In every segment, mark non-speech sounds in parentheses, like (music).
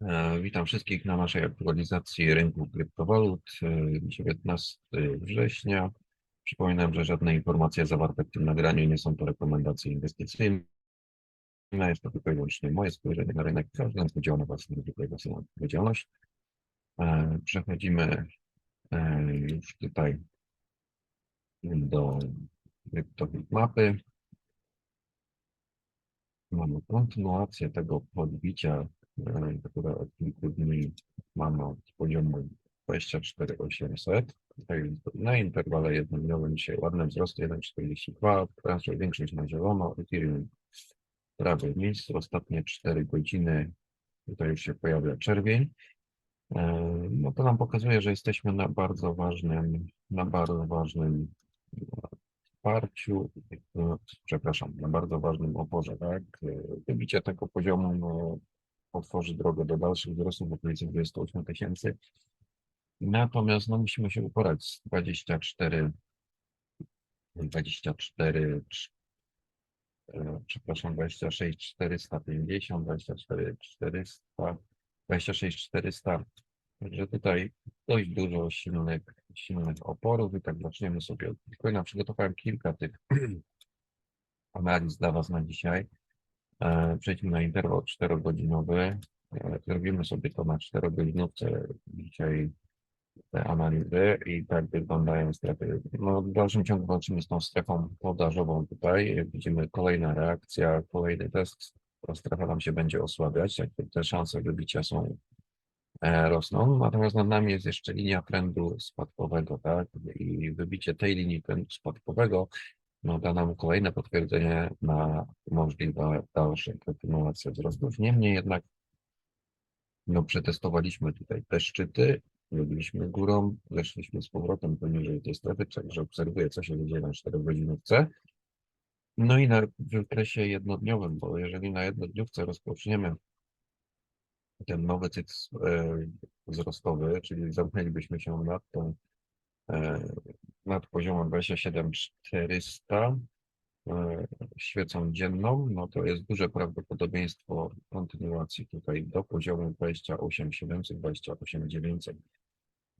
E, Witam wszystkich na naszej aktualizacji rynku kryptowalut e, 19 września. Przypominam, że żadne informacje zawarte w tym nagraniu nie są to rekomendacje inwestycyjne. Jest to tylko i wyłącznie moje spojrzenie na rynek. Każdy z udział na własną odpowiedzialność. E, Przechodzimy e, już tutaj do mapy. Mamy kontynuację tego podbicia, e, które od kilku dni mamy od poziomu 24800. Tutaj na interwale jednodniowym dzisiaj ładny wzrost 1,42, transfer większość na zielono, Ethereum w miejscu, ostatnie 4 godziny, tutaj już się pojawia czerwień. E, No to nam pokazuje, że jesteśmy na bardzo ważnym, na bardzo ważnym wsparciu, e, przepraszam, na bardzo ważnym oporze, tak? E, Wybicie tego poziomu no, otworzy drogę do dalszych wzrostów w okolicy 28 tysięcy. Natomiast no, musimy się uporać z 24, 24, trz- e, przepraszam, 26 450, 24 400, 26 400. Także tutaj dość dużo silnych, silnych oporów i tak zaczniemy sobie od Bitcoina. Przygotowałem kilka tych (clears throat) analiz dla Was na dzisiaj. E, Przejdźmy na interwał 4-godzinowy. E, Zrobimy sobie to na 4-godzinówce dzisiaj te analizy i tak wyglądają strefy. No, w dalszym ciągu walczymy z tą strefą podażową tutaj. Widzimy kolejna reakcja, kolejny test. Ta strefa nam się będzie osłabiać, jak te szanse wybicia są e, rosną. Natomiast nad nami jest jeszcze linia trendu spadkowego, tak? I wybicie tej linii trendu spadkowego no, da nam kolejne potwierdzenie na możliwe dalsze kontynuacje wzrostów. Niemniej jednak no, przetestowaliśmy tutaj te szczyty, byliśmy górą, weszliśmy z powrotem poniżej tej strefy, także obserwuję, co się dzieje na 4 godzinówce. No i na w okresie jednodniowym, bo jeżeli na jednodniówce rozpoczniemy ten nowy cykl e, wzrostowy, czyli zamknęlibyśmy się nad tą e, nad poziomem 27400 e, świecą dzienną, no to jest duże prawdopodobieństwo kontynuacji tutaj do poziomu 28700, 28900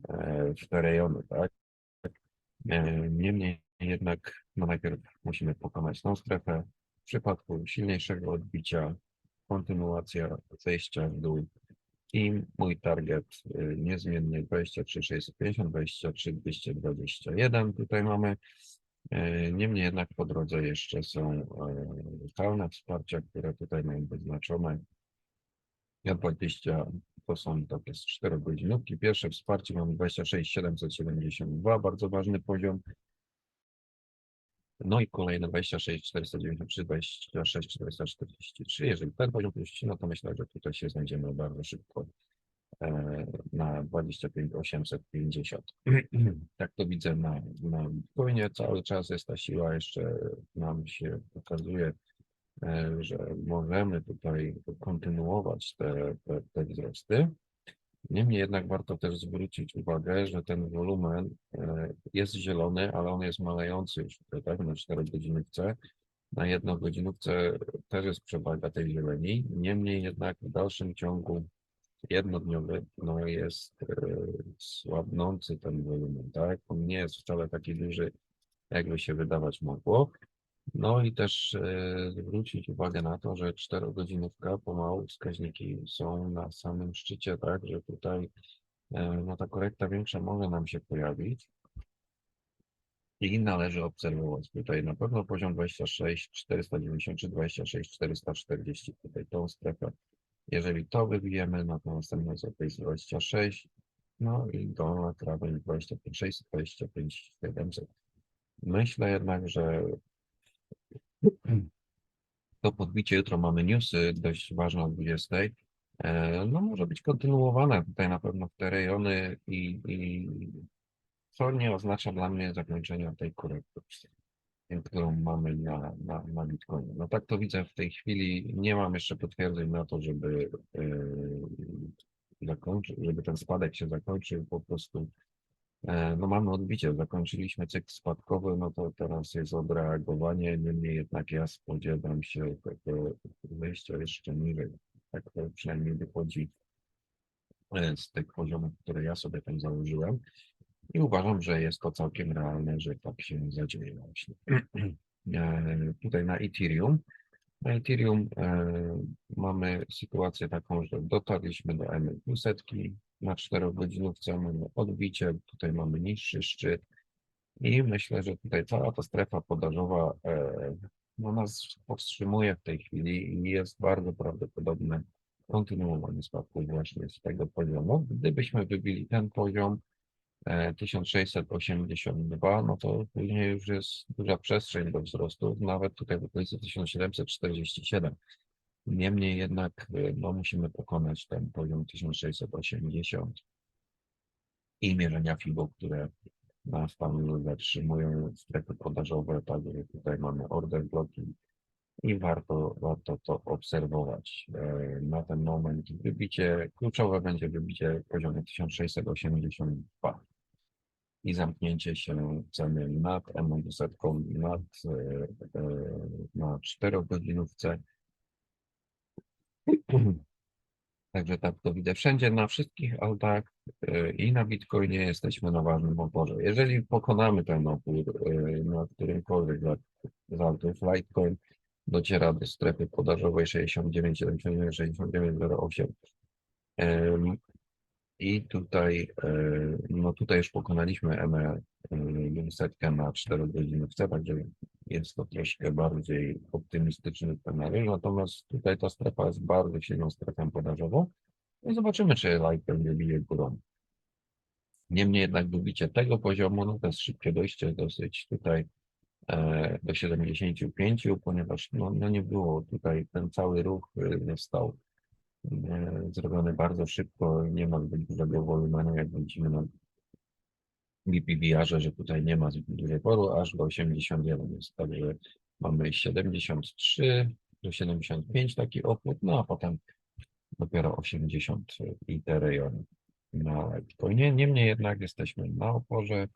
e, w te rejony, tak? E, Niemniej jednak no najpierw musimy pokonać tą strefę. W przypadku silniejszego odbicia, kontynuacja zejścia w dół i mój target y, niezmienny 23650, 23221 tutaj mamy. E, Niemniej jednak po drodze jeszcze są e, lokalne wsparcia, które tutaj mają wyznaczone. Ja 20 to są takie z 4 godzinówki. Pierwsze wsparcie mamy 26772, bardzo ważny poziom. No i kolejne 26 493, 26 443. Jeżeli ten poziom puści, no to myślę, że tutaj się znajdziemy bardzo szybko e, na 25 850. (clears throat) Tak to widzę na, na Bitcoinie. Cały czas jest ta siła, jeszcze nam się pokazuje, e, że możemy tutaj kontynuować te, te, te wzrosty. Niemniej jednak warto też zwrócić uwagę, że ten wolumen e, jest zielony, ale on jest malejący już tutaj, tak, na 4 godzinówce. Na jednogodzinówce też jest przewaga tej zieleni. Niemniej jednak w dalszym ciągu jednodniowy no jest e, słabnący ten wolumen, tak? On nie jest wcale taki duży, jakby się wydawać mogło. No i też e, zwrócić uwagę na to, że czterogodzinówka pomału wskaźniki są na samym szczycie, tak, że tutaj e, no ta korekta większa może nam się pojawić. I należy obserwować tutaj na pewno poziom 26 493, 26 440, tutaj tą strefę. Jeżeli to wybijemy, no to następna jest jest 26, no i dolna krawędź 25 600, 25 700. Myślę jednak, że (clears throat) to podbicie jutro mamy newsy dość ważne o 20. E, No może być kontynuowane tutaj na pewno w te rejony i, i co nie oznacza dla mnie zakończenia tej korekty, którą mamy na, na, na Bitcoinie. No tak to widzę w tej chwili. Nie mam jeszcze potwierdzeń na to, żeby e, zakończyć, żeby ten spadek się zakończył. Po prostu No mamy odbicie, zakończyliśmy cykl spadkowy, no to teraz jest odreagowanie, niemniej jednak ja spodziewam się tego wyjścia jeszcze niżej. Tak przynajmniej wychodzi e, z tych poziomów, które ja sobie tam założyłem. I uważam, że jest to całkiem realne, że tak się zadzieje właśnie. (clears throat) E, Tutaj na Ethereum. Na Ethereum e, mamy sytuację taką, że dotarliśmy do M200 na 4 godzinówce, mamy odbicie, tutaj mamy niższy szczyt i myślę, że tutaj cała ta strefa podażowa e, no nas powstrzymuje w tej chwili i jest bardzo prawdopodobne kontynuowanie spadku właśnie z tego poziomu. Gdybyśmy wybili ten poziom 1682, no to później już jest duża przestrzeń do wzrostu, nawet tutaj w okolicy 1747. Niemniej jednak e, no, musimy pokonać ten poziom 1680 i mierzenia FIBO, które nas tam zatrzymują strefy podażowe, także tutaj mamy order bloki i warto, warto to obserwować. E, Na ten moment wybicie, kluczowe będzie wybicie poziomu 1682 i zamknięcie się ceny nad M200, nad, e, e, na 4 godzinówce. (clears throat) Także tak to widzę wszędzie, na wszystkich altach i na Bitcoinie jesteśmy na ważnym oporze. Jeżeli pokonamy ten opór na którymkolwiek z altów, Litecoin dociera do strefy podażowej 69, 79, 69, 08. Em, I tutaj, no tutaj już pokonaliśmy ME setkę na 4 godzinówce, także jest to troszkę bardziej optymistyczny scenariusz, natomiast tutaj ta strefa jest bardzo silną strefą podażową i zobaczymy, czy Litecoin wybije górą. Niemniej jednak dobicie tego poziomu, no to jest szybkie dojście dosyć tutaj do 75, ponieważ no, no nie było tutaj ten cały ruch y, został e, zrobiony bardzo szybko, nie ma zbyt dużego wolumenu, jak widzimy na BPVR-ze, że tutaj nie ma zbyt dużego poru, aż do 81 jest, także mamy 73 do 75 taki opór, no a potem dopiero 80 i te rejony na Bitcoinie. Niemniej jednak jesteśmy na oporze,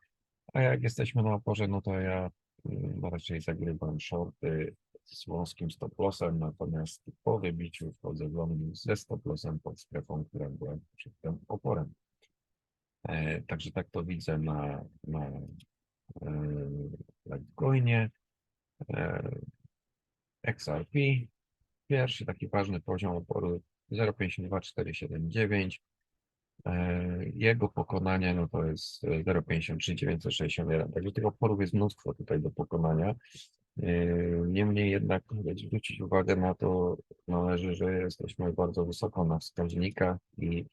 a jak jesteśmy na oporze, no to ja y, raczej zagrywam shorty z wąskim stop lossem, natomiast po wybiciu wchodzę w longi ze stop lossem pod strefą, która była przed tym oporem. E, Także tak to widzę na, na e, Litecoinie. E, XRP, pierwszy taki ważny poziom oporu 0,52479. E, Jego pokonanie no to jest e, 0,53961. Także tych oporów jest mnóstwo tutaj do pokonania. E, Niemniej jednak zwrócić uwagę na to, należy, że jesteśmy bardzo wysoko na wskaźnikach i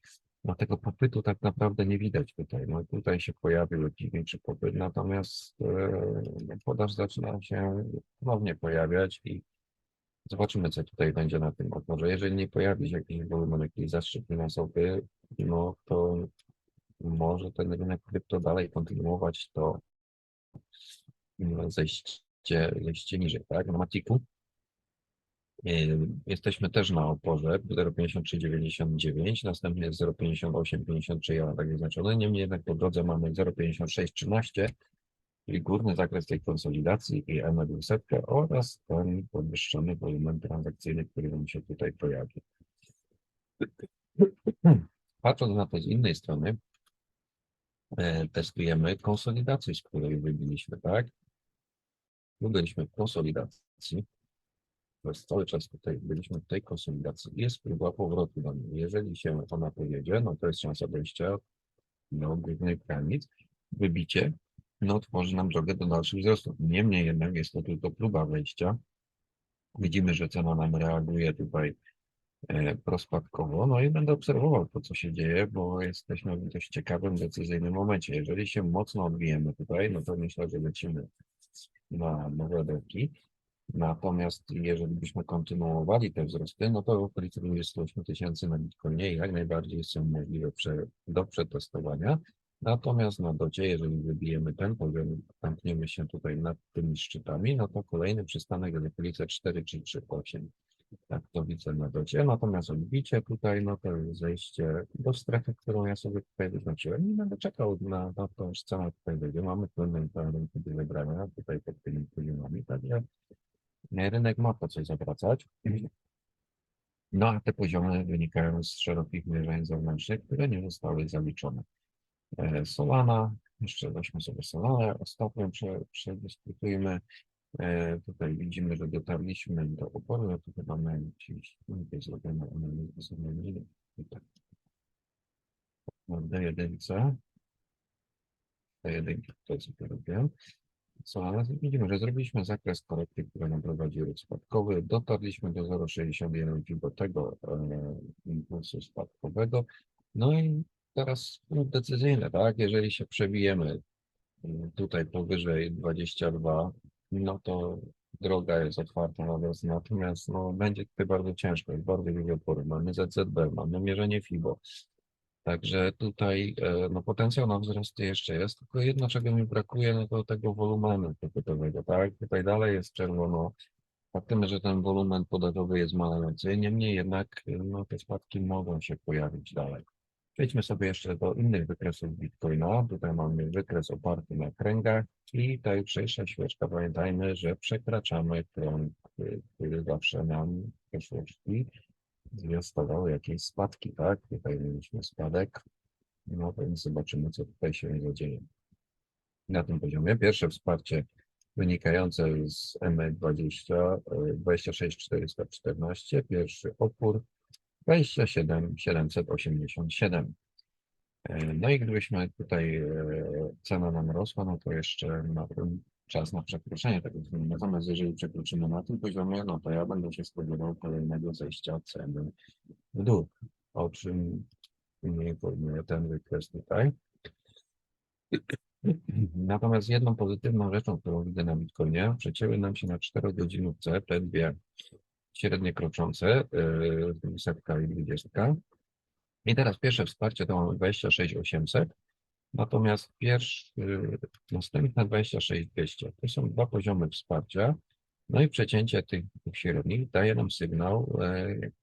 no tego popytu tak naprawdę nie widać tutaj. No tutaj się pojawił jakiś większy popyt, natomiast podaż zaczyna się ponownie pojawiać i zobaczymy, co tutaj będzie na tym oporze. Jeżeli nie pojawi się jakiś wolumen, jakiś zastrzyk finansowy, no to może ten rynek krypto dalej kontynuować to no, zejście, zejście niżej, tak? Na Matiku Jesteśmy też na oporze 0,5399, następnie jest 0,5853 ja tak zaznaczone, niemniej jednak po drodze mamy 0,5613, czyli górny zakres tej konsolidacji i M200 oraz ten podwyższony wolumen transakcyjny, który nam się tutaj pojawi. Patrząc na to z innej strony, e, testujemy konsolidację, z której wybiliśmy, tak? Byliśmy w konsolidacji, przez cały czas tutaj byliśmy w tej konsolidacji. Jest próba powrotu do niej. Jeżeli się ona powiedzie, no to jest szansa dojścia do głównych granic. Wybicie, no tworzy nam drogę do dalszych wzrostów. Niemniej jednak jest to tylko próba wejścia. Widzimy, że cena nam reaguje tutaj e, prospadkowo, no i będę obserwował to, co się dzieje, bo jesteśmy w dość ciekawym, decyzyjnym momencie. Jeżeli się mocno odbijemy tutaj, no to myślę, że lecimy na nowe dołki. Natomiast jeżeli byśmy kontynuowali te wzrosty, no to w okolicy 28 tysięcy na Bitcoinie jak najbardziej są możliwe do przetestowania. Natomiast na docie, jeżeli wybijemy ten poziom, zamkniemy się tutaj nad tymi szczytami, no to kolejny przystanek jest w okolicy 4 czy 3,8. Tak to widzę na docie. Natomiast odbicie tutaj, no to jest zejście do strefy, którą ja sobie tutaj wyznaczyłem i będę czekał na, na to, aż cena tutaj będzie. Mamy do wybrania tutaj pod tymi poziomami, także rynek ma po coś zawracać. No a te poziomy wynikają z szerokich mierzeń zewnętrznych, które nie zostały zaliczone. E, Solana, jeszcze weźmy sobie Solanę, ostatnio prze, przedyskutujmy. E, Tutaj widzimy, że dotarliśmy do oporu, ja tu chyba miałem gdzieś tutaj zrobione analizę sobie tutaj. Na D1, D1 tutaj sobie robię. Solana, widzimy, że zrobiliśmy zakres korekty, który nam prowadzi ruch spadkowy. Dotarliśmy do 0,61 do tego e, impulsu spadkowego. No i teraz punkt decyzyjny, tak? Jeżeli się przebijemy mm, tutaj powyżej 22, no to droga jest otwarta na natomiast no, będzie tutaj bardzo ciężko, jest bardzo dużo oporu. Mamy ZZB, mamy mierzenie FIBO. Także tutaj e, no, potencjał na wzrosty jeszcze jest, tylko jedno, czego mi brakuje, no to tego wolumenu popytowego, tak? Tutaj dalej jest czerwono. Faktem, że ten wolumen podatkowy jest malejący, niemniej jednak no, te spadki mogą się pojawić dalej. Przejdźmy sobie jeszcze do innych wykresów Bitcoina. Tutaj mamy wykres oparty na kręgach i ta jutrzejsza świeczka. Pamiętajmy, że przekraczamy krąg, który zawsze nam w przeszłości zwiastował jakieś spadki, tak? Tutaj mieliśmy spadek, no więc zobaczymy, co tutaj się zadzieje. Na tym poziomie pierwsze wsparcie wynikające z E ME20 y, 26414, pierwszy opór 27 787. E, No i gdybyśmy tutaj e, cena nam rosła, no to jeszcze ten czas na przekroczenie tego względu. Natomiast jeżeli przekroczymy na tym poziomie, no to ja będę się spodziewał kolejnego zejścia ceny w dół, o czym mnie informuje ten wykres tutaj. Natomiast jedną pozytywną rzeczą, którą widzę na Bitcoinie, przecięły nam się na 4 godzinówce te dwie średnie kroczące, yy, setka i dwudziestka. I teraz pierwsze wsparcie to mamy 26800, natomiast pierwszy, następne 26200. To są dwa poziomy wsparcia. No i przecięcie tych, średnich daje nam sygnał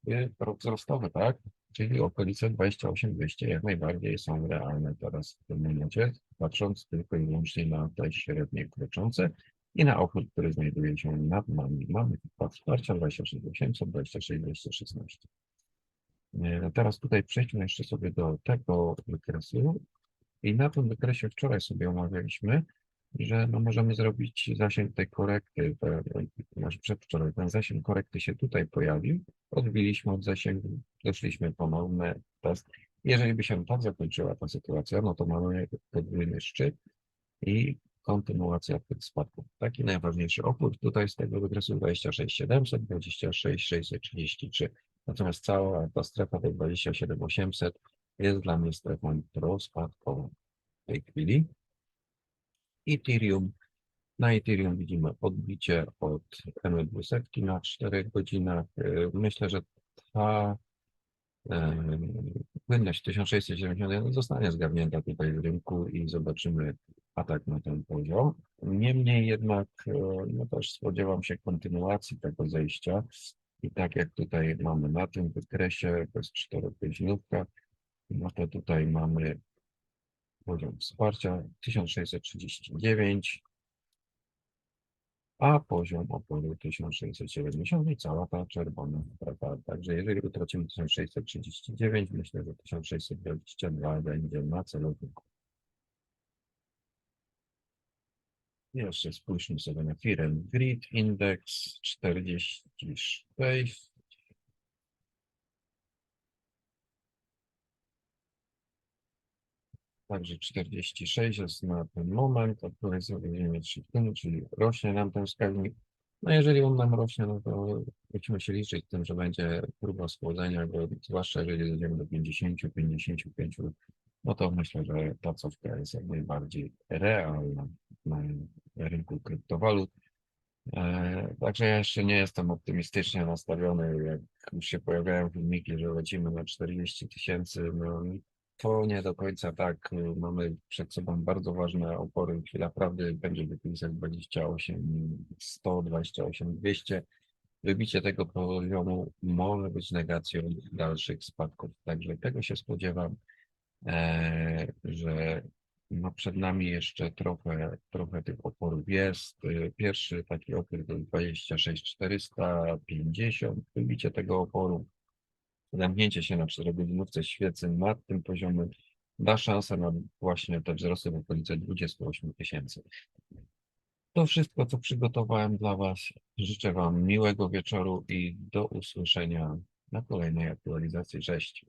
e, wzrostowy, tak? Czyli okolice 28200 jak najbardziej są realne teraz w tym momencie, patrząc tylko i wyłącznie na te średnie kroczące i na opór, który znajduje się nad nami. Mamy dwa wsparcia 26800, 26216. E, Teraz tutaj przejdźmy jeszcze sobie do tego wykresu. I na tym wykresie wczoraj sobie omawialiśmy, że no możemy zrobić zasięg tej korekty, może przedwczoraj ten zasięg korekty się tutaj pojawił, odbiliśmy od zasięgu, doszliśmy ponowny test. Jeżeli by się tak zakończyła ta sytuacja, no to mamy podwójny szczyt i kontynuacja tych spadków. Taki najważniejszy opór tutaj z tego wykresu 26700, 26633. Natomiast cała ta strefa do 27800 jest dla mnie strefą prospadkową w tej chwili. Ethereum. Na Ethereum widzimy odbicie od M200 na 4 godzinach. Y, Myślę, że ta em, płynność 1671 zostanie zgarnięta tutaj w rynku i zobaczymy atak na ten poziom. Niemniej jednak e, no też spodziewam się kontynuacji tego zejścia. I tak jak tutaj mamy na tym wykresie, to jest 4 godzinówka, no to tutaj mamy poziom wsparcia 1639, a poziom oporu 1670 i cała ta czerwona strefa. Także jeżeli utracimy 1639, myślę, że 1622 będzie na celowniku. Jeszcze spójrzmy sobie na firm Grid Index 46. Także 46 jest na ten moment, o której sobie będziemy shifting, czyli rośnie nam ten wskaźnik. No jeżeli on nam rośnie, no to musimy się liczyć z tym, że będzie próba schłodzenia go, zwłaszcza jeżeli dojdziemy do 50, 55, no to myślę, że ta cofka jest jak najbardziej realna na rynku kryptowalut. E, Także ja jeszcze nie jestem optymistycznie nastawiony, jak już się pojawiają filmiki, że lecimy na 40 tysięcy, no to nie do końca tak. Y, Mamy przed sobą bardzo ważne opory. Chwila prawdy będzie wypisać 28 100, 28 200. Wybicie tego poziomu może być negacją dalszych spadków. Także tego się spodziewam, e, że no przed nami jeszcze trochę, trochę tych oporów jest. Pierwszy taki opór to 26 450. Wybicie tego oporu zamknięcie się na czterogodzinówce świecy nad tym poziomem da szansę na właśnie te wzrosty w okolice 28 tysięcy. To wszystko, co przygotowałem dla Was. Życzę Wam miłego wieczoru i do usłyszenia na kolejnej aktualizacji. Cześć.